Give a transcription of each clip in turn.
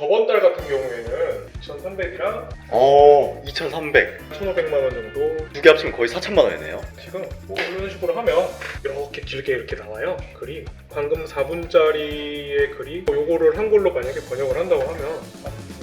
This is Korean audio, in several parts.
저번 달 같은 경우에는 2,300이랑 어, 2,300. 1,500만 원 정도. 두 개 합치면 거의 4천만 원이네요. 지금 뭐 이런 식으로 하면 이렇게 길게 이렇게 나와요. 글이 방금 4분짜리의 글이 뭐 요거를 한글로 만약에 번역을 한다고 하면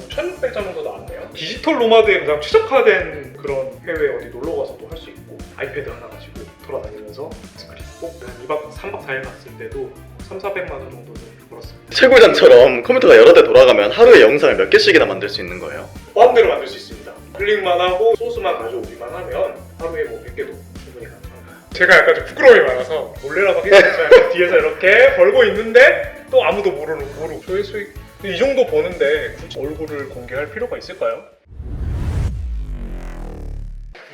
1,600자 정도 나왔네요. 디지털 노마드에 가장 최적화된 그런 해외 어디 놀러 가서도 할 수 있고 아이패드 하나 가지고 돌아다니면서 스크린 꼭 2박 3박 4일 갔을 때도 3, 400만 원 정도는 벌었습니다 채굴장처럼 컴퓨터가 여러 대 돌아가면 하루에 영상을 몇 개씩이나 만들 수 있는 거예요. 마음대로 만들 수 있습니다 클릭만 하고 소스만 가져오기만 하면 하루에 뭐 100개도 충분히 가능합니다 제가 약간 좀 부끄러움이 많아서 몰래라고 했어요 뒤에서 이렇게 벌고 있는데 또 아무도 모르는 모르고 조회수익 이 정도 버는데 굳이 얼굴을 공개할 필요가 있을까요?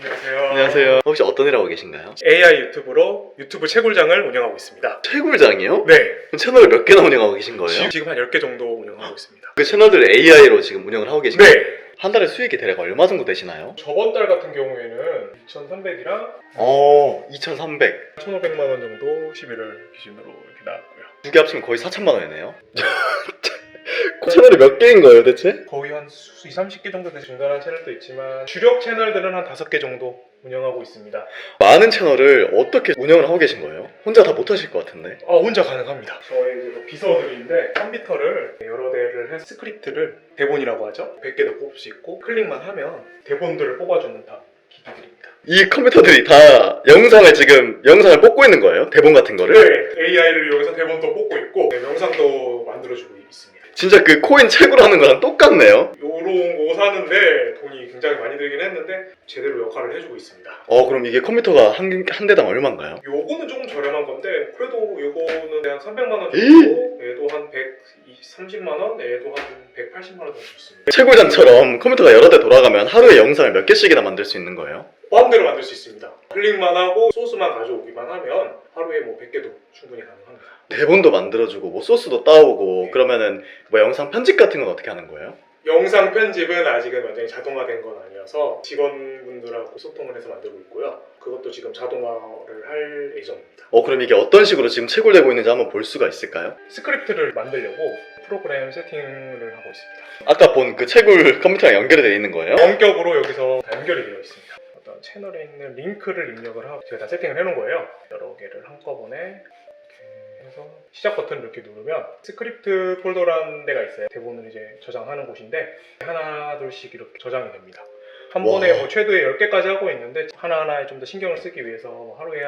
안녕하세요 안녕하세요. 혹시 어떤 일 하고 계신가요? AI 유튜브로 유튜브 채굴장을 운영하고 있습니다 채굴장이요? 네 그럼 채널을 몇 개나 운영하고 계신 거예요? 지금, 지금 한 10개 정도 운영하고 있습니다 그 채널들을 AI로 지금 운영을 하고 계신 거예요? 네 한 달에 수익이 대략 얼마 정도 되시나요? 저번 달 같은 경우에는 2,300이랑 어, 2,300. 1,500만 원 정도 11월 기준으로 이렇게 나왔고요. 두 개 합치면 거의 4천만 원이네요. 그 채널이 몇 개인 거예요, 대체? 거의 한 2, 30개 정도 되는 중간한 채널도 있지만 주력 채널들은 한 5개 정도 운영하고 있습니다. 많은 채널을 어떻게 운영을 하고 계신 거예요? 혼자 다 못하실 것 같은데. 아 혼자 가능합니다. 저의 이제 뭐 비서들인데 컴퓨터를 여러 대를 해서 스크립트를 대본이라고 하죠. 100개도 뽑을 수 있고 클릭만 하면 대본들을 뽑아주는 다 기기들입니다. 이 컴퓨터들이 다 영상을 지금 영상을 뽑고 있는 거예요? 대본 같은 거를? 네, AI를 이용해서 대본도 뽑고 있고 네, 영상도 만들어주고 있습니다. 진짜 그 코인 채굴 하는 거랑 똑같네요. 요런 거 사는데 돈이 굉장히 많이 들긴 했는데 제대로 역할을 해주고 있습니다. 어, 그럼 이게 컴퓨터가 한, 한 대당 얼마인가요? 요거는 조금 저렴한 건데 그래도 요거는 한 300만 원 정도 얘도 한 130만 원 얘도 한 180만 원 정도 있습니다 채굴장처럼 컴퓨터가 여러 대 돌아가면 하루에 영상을 몇 개씩이나 만들 수 있는 거예요? 마음대로 만들 수 있습니다 클릭만 하고 소스만 가져오기만 하면 하루에 뭐 100개도 충분히 가능합니다 대본도 만들어주고 뭐 소스도 따오고 네. 그러면은 뭐 영상 편집 같은 건 어떻게 하는 거예요? 영상 편집은 아직은 완전히 자동화된 건 아니어서 직원분들하고 소통을 해서 만들고 있고요 그것도 지금 자동화를 할 예정입니다 어 그럼 이게 어떤 식으로 지금 채굴되고 있는지 한번 볼 수가 있을까요? 스크립트를 만들려고 프로그램 세팅을 하고 있습니다 아까 본 그 채굴 컴퓨터랑 연결이 되어 있는 거예요? 원격으로 여기서 다 연결이 되어 있습니다. 어떤 채널에 있는 링크를 입력을 하고 제가 다 세팅을 해놓은 거예요. 여러 개를 한꺼번에 해서 시작 버튼을 이렇게 누르면 스크립트 폴더라는 데가 있어요. 대본을 이제 저장하는 곳인데 하나 둘씩 이렇게 저장이 됩니다. 한 와. 번에 뭐 최대의 10개까지 하고 있는데 하나하나에 좀 더 신경을 쓰기 위해서 뭐 하루에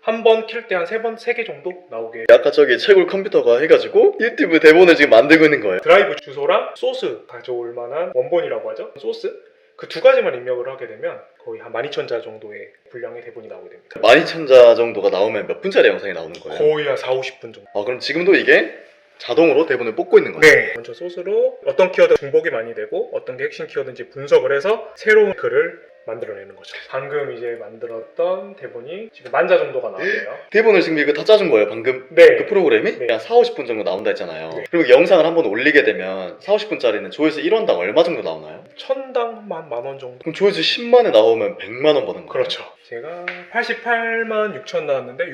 한번킬때한세 번, 세개 정도 나오게 아까 저기 채굴 컴퓨터가 해가지고 유튜브 대본을 지금 만들고 있는 거예요. 드라이브 주소랑 소스 가져올 만한 원본이라고 하죠. 소스 그 두 가지만 입력을 하게 되면 거의 한 12,000자 정도의 분량의 대본이 나오게 됩니다. 12,000자 정도가 나오면 몇 분짜리 영상이 나오는 거예요? 거의 한 4, 50분 정도. 아 그럼 지금도 이게 자동으로 대본을 뽑고 있는 거예요? 네. 먼저 소스로 어떤 키워드 중복이 많이 되고 어떤 게 핵심 키워드인지 분석을 해서 새로운 글을 만들어내는 거죠. 방금 이제 만들었던 대본이 지금 만자 정도가 나왔네요. 대본을 지금 이거 다 짜준 거예요 방금 네. 그 프로그램이? 네. 한 4, 50분 정도 나온다 했잖아요 네. 그리고 영상을 한번 올리게 되면 4, 50분짜리는 조회수 1원당 얼마 정도 나오나요? 천당만 만 원 정도. 그럼 조회수 10만에 나오면 100만 원 버는 거예요? 그렇죠. 제가 88만 6천 나왔는데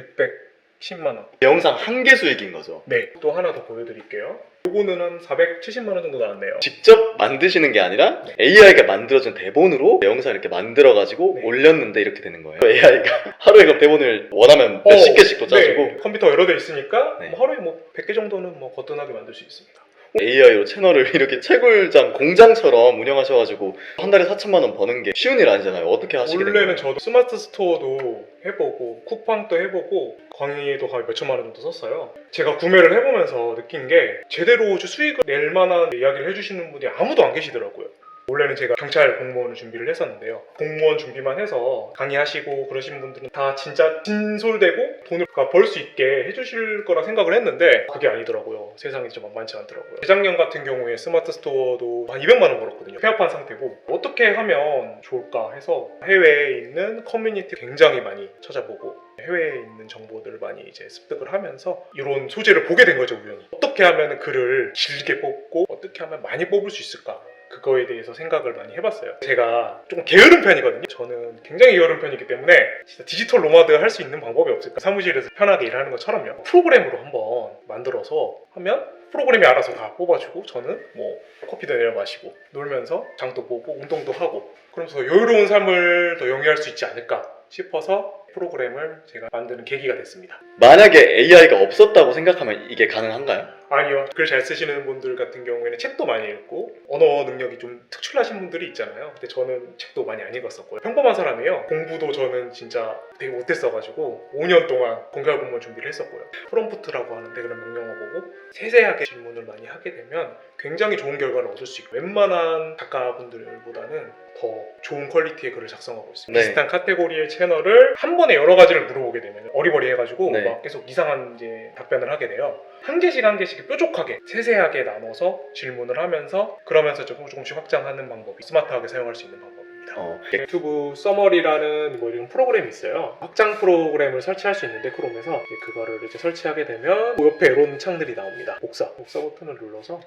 610만 원. 영상 한 개 수익인 거죠 네. 또 하나 더 보여드릴게요. 요거는 한 470만 원 정도 나왔네요. 직접 만드시는 게 아니라 네. AI가 만들어준 대본으로 영상을 이렇게 만들어가지고 네. 올렸는데 이렇게 되는 거예요. AI가 하루에 그럼 대본을 원하면 몇십 어, 개씩 또 짜주고 네, 컴퓨터 여러 대 있으니까 네. 뭐 하루에 뭐 100개 정도는 뭐 거뜬하게 만들 수 있습니다. AI로 채널을 이렇게 채굴장 공장처럼 운영하셔가지고 한 달에 4천만 원 버는 게 쉬운 일 아니잖아요. 어떻게 하시게 된 원래는 거예요? 저도 스마트 스토어도 해보고 쿠팡도 해보고 강의도 거의 몇 천만 원 정도 썼어요. 제가 구매를 해보면서 느낀 게 제대로 수익을 낼 만한 이야기를 해주시는 분이 아무도 안 계시더라고요. 원래는 제가 경찰 공무원을 준비를 했었는데요. 공무원 준비만 해서 강의하시고 그러신 분들은 다 진짜 진솔되고 돈을 벌 수 있게 해주실 거라 생각을 했는데 그게 아니더라고요. 세상이 좀 만만치 않더라고요. 재작년 같은 경우에 스마트 스토어도 한 200만 원 벌었거든요. 폐업한 상태고 어떻게 하면 좋을까 해서 해외에 있는 커뮤니티 굉장히 많이 찾아보고 해외에 있는 정보들을 많이 이제 습득을 하면서 이런 소재를 보게 된 거죠 우연히 어떻게 하면 글을 길게 뽑고 어떻게 하면 많이 뽑을 수 있을까 그거에 대해서 생각을 많이 해봤어요. 제가 좀 게으른 편이거든요. 저는 굉장히 게으른 편이기 때문에 진짜 디지털 노마드가 할수 있는 방법이 없을까? 사무실에서 편하게 일하는 것처럼요. 프로그램으로 한번 만들어서 하면 프로그램이 알아서 다 뽑아주고 저는 뭐 커피도 내려 마시고 놀면서 장도 보고 운동도 하고 그러면서 여유로운 삶을 더 영위할 수 있지 않을까 싶어서 프로그램을 제가 만드는 계기가 됐습니다. 만약에 AI가 없었다고 생각하면 이게 가능한가요? 아니요. 글 잘 쓰시는 분들 같은 경우에는 책도 많이 읽고 언어 능력이 좀 특출나신 분들이 있잖아요. 근데 저는 책도 많이 안 읽었었고요. 평범한 사람이에요. 공부도 저는 진짜 되게 못했어가지고 5년 동안 공개할 공무원 준비를 했었고요. 프롬프트라고 하는데 그런 명령어 보고 세세하게 질문을 많이 하게 되면 굉장히 좋은 결과를 얻을 수 있고 웬만한 작가분들보다는 더 좋은 퀄리티의 글을 작성하고 있습니다. 네. 비슷한 카테고리의 채널을 한 번에 여러 가지를 물어보게 되면 어리버리해가지고 네. 막 계속 이상한 이제 답변을 하게 돼요. 한 개씩 한 개씩 뾰족하게 세세하게 나눠서 질문을 하면서 그러면서 조금 조금씩 확장하는 방법이 스마트하게 사용할 수 있는 방법입니다. 어, 유튜브 서머리라는 뭐 이런 프로그램이 있어요. 확장 프로그램을 설치할 수 있는데 크롬에서 그거를 이제 설치하게 되면 그 옆에 이런 창들이 나옵니다. 복사, 복사 버튼을 눌러서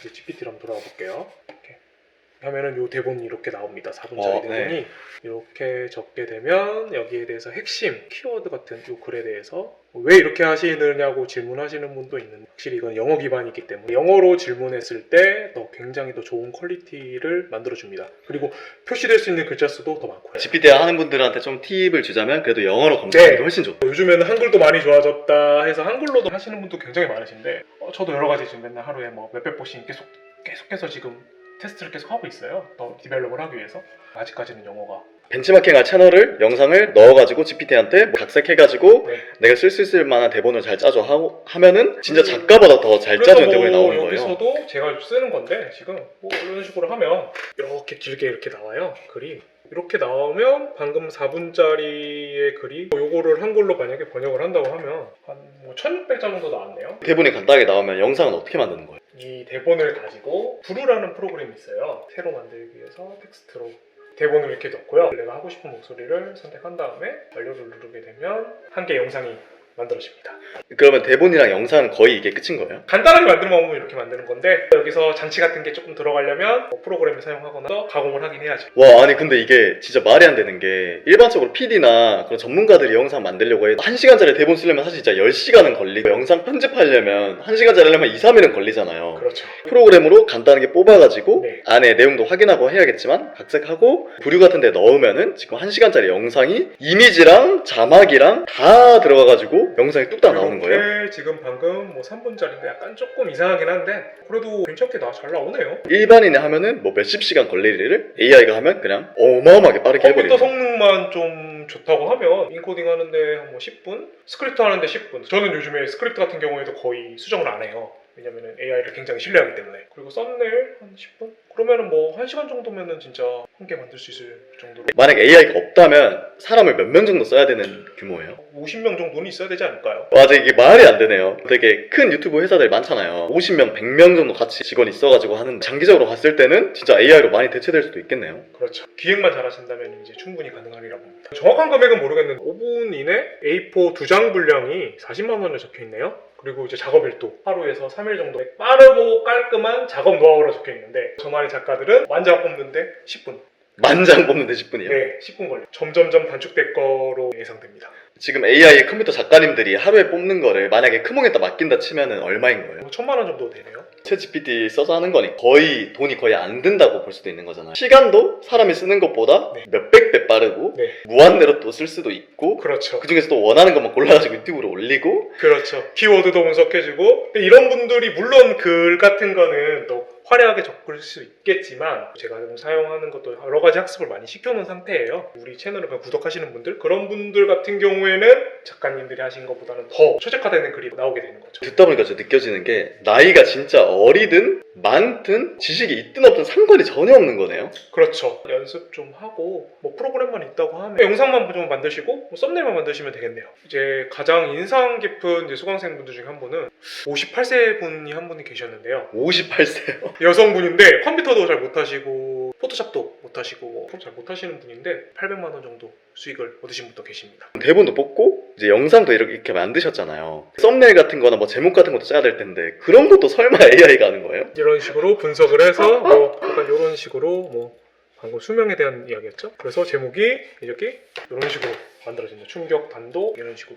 이제 GPT로 한번 돌아가 볼게요. 이렇게 하면은 요 대본이 이렇게 나옵니다. 4분짜리 어, 대본이 이렇게 적게 되면 여기에 대해서 핵심 키워드 같은 요 글에 대해서 왜 이렇게 하시느냐고 질문하시는 분도 있는데 확실히 이건 영어 기반이기 때문에 영어로 질문했을 때 더 굉장히 더 좋은 퀄리티를 만들어 줍니다. 그리고 표시될 수 있는 글자 수도 더 많고요. GPT 하는 분들한테 좀 팁을 주자면 그래도 영어로 검색하는 네. 게 훨씬 좋다. 요즘에는 한글도 많이 좋아졌다 해서 한글로도 하시는 분도 굉장히 많으신데 어, 저도 여러 가지 지금 맨날 하루에 뭐 몇백 번씩 계속 계속해서 지금 테스트를 계속 하고 있어요. 더 디벨롭을 하기 위해서 아직까지는 영어가 벤치마킹할 채널을 영상을 넣어가지고 GPT한테 각색해가지고 네. 내가 쓸 수 있을 만한 대본을 잘 짜줘 하고 하면은 진짜 작가보다 더잘 짜준 대본이 나오는 거예요. 뭐 여기서도 제가 쓰는 건데 지금 뭐 이런 식으로 하면 이렇게 길게 이렇게 나와요 글이 이렇게 나오면 방금 4분짜리의 글이 뭐 요거를 한글로 만약에 번역을 한다고 하면 한 뭐 1600자 정도 나왔네요 대본이 간단하게 나오면 영상은 어떻게 만드는 거예요? 이 대본을 가지고 부루라는 프로그램이 있어요. 새로 만들기 위해서 텍스트로 대본을 이렇게 넣고요. 내가 하고 싶은 목소리를 선택한 다음에 완료를 누르게 되면 한 개의 영상이 만들어집니다. 그러면 대본이랑 영상은 거의 이게 끝인 거예요? 간단하게 만드는 방법은 이렇게 만드는 건데 여기서 장치 같은 게 조금 들어가려면 뭐 프로그램을 사용하거나 또 가공을 하긴 해야죠. 와 아니 근데 이게 진짜 말이 안 되는 게 일반적으로 PD나 그런 전문가들이 영상 만들려고 해도 1시간짜리 대본 쓰려면 사실 진짜 10시간은 걸리고 영상 편집하려면 1시간짜리 하려면 2, 3일은 걸리잖아요 그렇죠. 프로그램으로 간단하게 뽑아가지고 네. 안에 내용도 확인하고 해야겠지만 각색하고 부류 같은 데 넣으면은 지금 1시간짜리 영상이 이미지랑 자막이랑 다 들어가가지고 영상이 뚝딱 나오는 거예요 이렇게 지금 방금 뭐 3분짜리인데 약간 조금 이상하긴 한데 그래도 괜찮게 나 잘 나오네요. 일반인이 하면은 뭐 몇십 시간 걸릴 일을 AI가 하면 그냥 어마어마하게 빠르게 컴퓨터 해버리는 성능만 좀 좋다고 하면 인코딩 하는데 한 뭐 10분? 스크립트 하는데 10분. 저는 요즘에 스크립트 같은 경우에도 거의 수정을 안 해요. 왜냐면은 AI를 굉장히 신뢰하기 때문에. 그리고 썸네일 한 10분? 그러면은 뭐 1시간 정도면은 진짜 한 개 만들 수 있을 정도로 만약 AI가 없다면 사람을 몇 명 정도 써야 되는 규모예요 50명 정도는 있어야 되지 않을까요? 맞아 이게 말이 안 되네요 되게 큰 유튜브 회사들 많잖아요 50명 100명 정도 같이 직원 있어가지고 하는 장기적으로 봤을 때는 진짜 AI로 많이 대체될 수도 있겠네요 그렇죠. 기획만 잘하신다면 이제 충분히 가능하리라 봅니다. 정확 한 금액은 모르겠는데 5분 이내 A4 두 장 분량이 40만 원에 적혀 있네요. 그리고 이제 작업 일도 하루에서 3일 정도 빠르고 깔끔한 작업 노하우로 적혀 있는데 저만의 작가들은 완장 뽑는데 10분. 만장 뽑는데 10분이요 네, 10분 걸려. 점점점 단축될 거로 예상됩니다. 지금 AI 컴퓨터 작가님들이 하루에 뽑는 거를 만약에 크몽에다 맡긴다 치면은 얼마인 거예요? 뭐 천만 원 정도 되네요. 챗 GPT 써서 하는 거니 거의 돈이 거의 안 든다고 볼 수도 있는 거잖아요 시간도 사람이 쓰는 것보다 네. 몇백 배 빠르고 네. 무한대로 또 쓸 수도 있고 그렇죠. 그 중에서 또 원하는 것만 골라가지고 유튜브로 올리고 그렇죠. 키워드도 분석해주고 근데 이런 분들이 물론 글 같은 거는 또 화려하게 적을 수 있겠지만 제가 좀 사용하는 것도 여러 가지 학습을 많이 시켜놓은 상태예요. 우리 채널을 구독하시는 분들 그런 분들 같은 경우에는 작가님들이 하신 것보다는 더 최적화되는 글이 나오게 되는 거죠. 듣다 보니까 저 느껴지는 게 나이가 진짜 어리든 많든 지식이 있든 없든 상관이 전혀 없는 거네요 그렇죠. 연습 좀 하고 뭐 프로그램만 있다고 하면 영상만 좀 만드시고 뭐 썸네일만 만드시면 되겠네요. 이제 가장 인상 깊은 이제 수강생분들 중에 한 분은 58세 분이 한 분이 계셨는데요. 58세요 여성분인데 컴퓨터도 잘 못하시고 포토샵도 못하시고 뭐 잘 못하시는 분인데 800만 원 정도 수익을 얻으신 분도 계십니다. 대본도 뽑고 이제 영상도 이렇게, 만드셨잖아요 썸네일 같은 거나 뭐 제목 같은 것도 짜야 될 텐데 그런 것도 설마 AI가 하는 거예요? 이런 식으로 분석을 해서 뭐 약간 이런 식으로 뭐 방금 수명에 대한 이야기였죠. 그래서 제목이 이렇게 이런 식으로 만들어진다. 충격, 단도 이런 식으로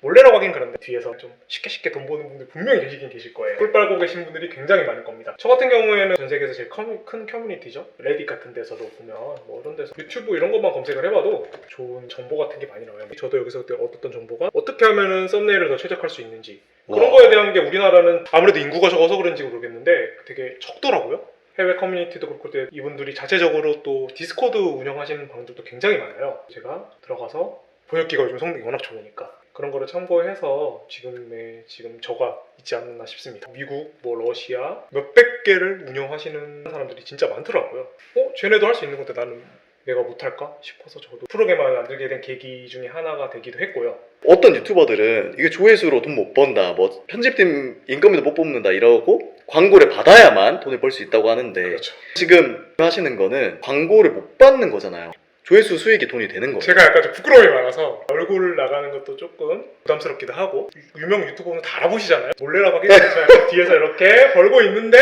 몰래라고 하긴 그런데 뒤에서 좀 쉽게 쉽게 돈 버는 분들 분명히 계시긴 계실 거예요. 꿀 빨고 계신 분들이 굉장히 많을 겁니다. 저 같은 경우에는 전 세계에서 제일 커뮤- 큰 커뮤니티죠. 레딧 같은 데서도 보면 뭐 이런 데서 유튜브 이런 것만 검색을 해봐도 좋은 정보 같은 게 많이 나와요. 저도 여기서 그때 얻었던 정보가 어떻게 하면은 썸네일을 더 최적화할 수 있는지 그런 와. 거에 대한 게 우리나라는 아무래도 인구가 적어서 그런지 모르겠는데 되게 적더라고요. 해외 커뮤니티도 그렇고 때 이분들이 자체적으로 또 디스코드 운영하시는 방들도 굉장히 많아요. 제가 들어가서 번역기가 요즘 성능이 워낙 좋으니까 그런 거를 참고해서 지금의 지금 저가 있지 않나 싶습니다. 미국, 뭐 러시아 몇백 개를 운영하시는 사람들이 진짜 많더라고요. 어, 쟤네도 할 수 있는 건데 나는 내가 못할까 싶어서 저도 프로그램을 만들게 된 계기 중에 하나가 되기도 했고요. 어떤 유튜버들은 이게 조회수로 돈 못 번다, 뭐 편집팀 인건비도 못 뽑는다 이러고 광고를 받아야만 돈을 벌 수 있다고 하는데 그렇죠. 지금 하시는 거는 광고를 못 받는 거잖아요. 조회수 수익이 돈이 되는 거예요. 제가 약간 좀 부끄러움이 많아서 얼굴 나가는 것도 조금 부담스럽기도 하고 유- 유명 유튜버는 다 알아보시잖아요 몰래라고 하긴 약간 뒤에서 이렇게 벌고 있는데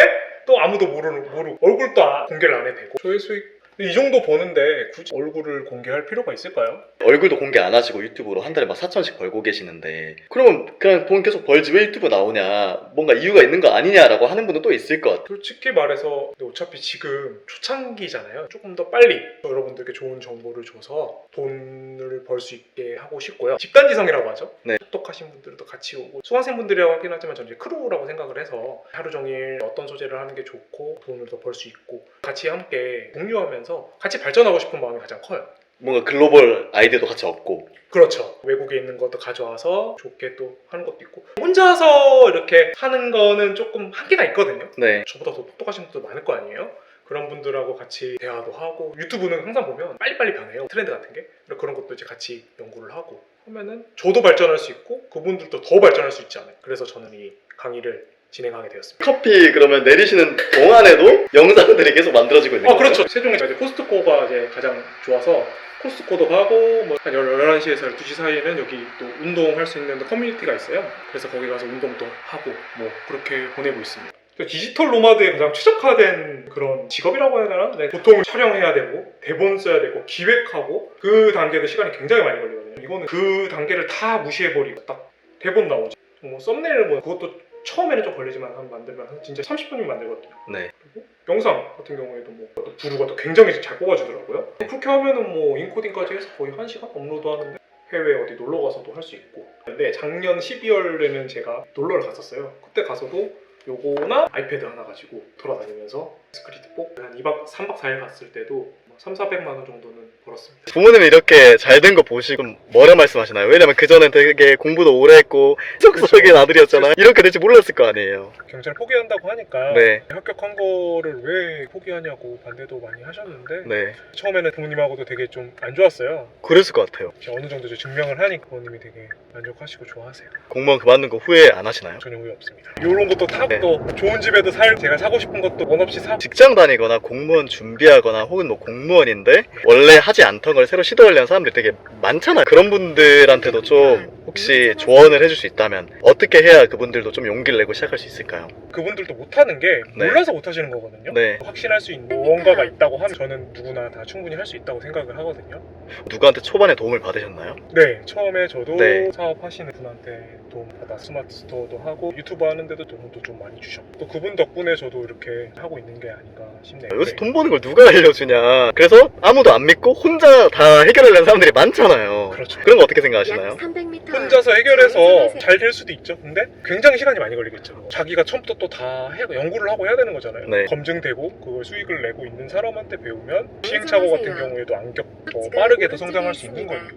또 아무도 모르는 모르고 얼굴도 아- 공개를 안 해도 되고 조회 수익 이 정도 버는데 굳이 얼굴을 공개할 필요가 있을까요? 얼굴도 공개 안 하시고 유튜브로 한 달에 막 4천씩 벌고 계시는데 그러면 그냥 돈 계속 벌지 왜 유튜브 나오냐 뭔가 이유가 있는 거 아니냐라고 하는 분도 또 있을 것 같아요. 솔직히 말해서 어차피 지금 초창기잖아요. 조금 더 빨리 여러분들께 좋은 정보를 줘서 돈을 벌 수 있게 하고 싶고요. 집단지성이라고 하죠. 네. 똑똑하신 분들도 같이 오고 수강생분들이라고 하긴 하지만 저는 이제 크루라고 생각을 해서 하루 종일 어떤 소재를 하는 게 좋고 돈을 더 벌 수 있고 같이 함께 공유하면서 같이 발전하고 싶은 마음이 가장 커요. 뭔가 글로벌 아이디어도 같이 얻고 그렇죠. 외국에 있는 것도 가져와서 좋게 또 하는 것도 있고 혼자서 이렇게 하는 거는 조금 한계가 있거든요. 네 저보다 더 똑똑하신 분들 많을 거 아니에요? 그런 분들하고 같이 대화도 하고 유튜브는 항상 보면 빨리빨리 변해요 트렌드 같은 게 그런 것도 이제 같이 연구를 하고 하면은 저도 발전할 수 있고 그분들도 더 발전할 수 있지 않아요 그래서 저는 이 강의를 진행하게 되었습니다. 커피 그러면 내리시는 동안에도 영상들이 계속 만들어지고 있는 아 거예요? 그렇죠. 세종에 이제 코스트코가 이제 가장 좋아서 코스트코도 가고 뭐한 11시에서 12시 사이에는 여기 또 운동할 수 있는 커뮤니티가 있어요. 그래서 거기 가서 운동도 하고 뭐 그렇게 보내고 있습니다. 디지털 노마드에 가장 최적화된 그런 직업이라고 해야 되나? 네, 보통 촬영해야 되고 대본 써야 되고 기획하고 그 단계도 시간이 굉장히 많이 걸리거든요. 이거는 그 단계를 다 무시해버리고 딱 대본 나오지 뭐 썸네일을 뭐 그것도 처음에는 좀 걸리지만 한 만들면 한 진짜 30분이면 만들거든요 네. 그리고 영상 같은 경우에도 뭐또 부루가 또 굉장히 잘 뽑아주더라고요. 그렇게 하면은 뭐 인코딩까지 해서 거의 1시간 업로드 하는데 해외 어디 놀러 가서도 할 수 있고. 근데 작년 12월에는 제가 놀러를 갔었어요. 그때 가서도 요거나 아이패드 하나 가지고 돌아다니면서 스크립트 뽑고 한 2박 3박 4일 갔을 때도 뭐 3, 400만 원 정도는 벌었습니다. 부모님이 이렇게 잘 된 거 보시고 뭐라 말씀하시나요? 왜냐면 그전엔 되게 공부도 오래 했고 성적인 아들이었잖아요. 이렇게 될지 몰랐을 거 아니에요. 경찰 포기한다고 하니까 네. 합격한 거를 왜 포기하냐고 반대도 많이 하셨는데 네. 처음에는 부모님하고도 되게 좀 안 좋았어요. 그랬을 것 같아요. 어느 정도 이제 증명을 하니까 부모님이 되게 만족하시고 좋아하세요. 공무원 그만둔 거 후회 안 하시나요? 전혀 후회 없습니다. 이런 것도 타고 네. 또 좋은 집에도 살 제가 사고 싶은 것도 원 없이 사고 직장 다니거나 공무원 준비하거나 혹은 뭐 공무원인데 원래 하지 않던 걸 새로 시도하려는 사람들이 되게 많잖아요. 그런 분들한테도 좀 혹시 조언을 해줄 수 있다면 어떻게 해야 그분들도 좀 용기를 내고 시작할 수 있을까요? 그분들도 못하는 게 네. 몰라서 못하시는 거거든요. 네. 확신할 수 있는 무언가가 있다고 하면 저는 누구나 다 충분히 할 수 있다고 생각을 하거든요. 누구한테 초반에 도움을 받으셨나요? 네, 처음에 저도 네. 사업하시는 분한테 도움 받아 스마트 스토어도 하고 유튜브 하는데도 도움도 좀 많이 주셨고 또 그분 덕분에 저도 이렇게 하고 있는 게 아닌가 싶네요. 여기서 네. 돈 버는 걸 누가 알려주냐. 그래서 아무도 안 믿고 혼자 다 해결하려는 사람들이 많잖아요. 그렇죠. 그런 거 어떻게 생각하시나요? 혼자서 해결해서 잘 될 수도 있죠. 근데 굉장히 시간이 많이 걸리겠죠. 자기가 처음부터 또 다 연구를 하고 해야 되는 거잖아요. 네. 검증되고 그걸 수익을 내고 있는 사람한테 배우면 시행착오 같은 경우에도 안 겪고 빠르게 더 성장할 수 있는 거니까.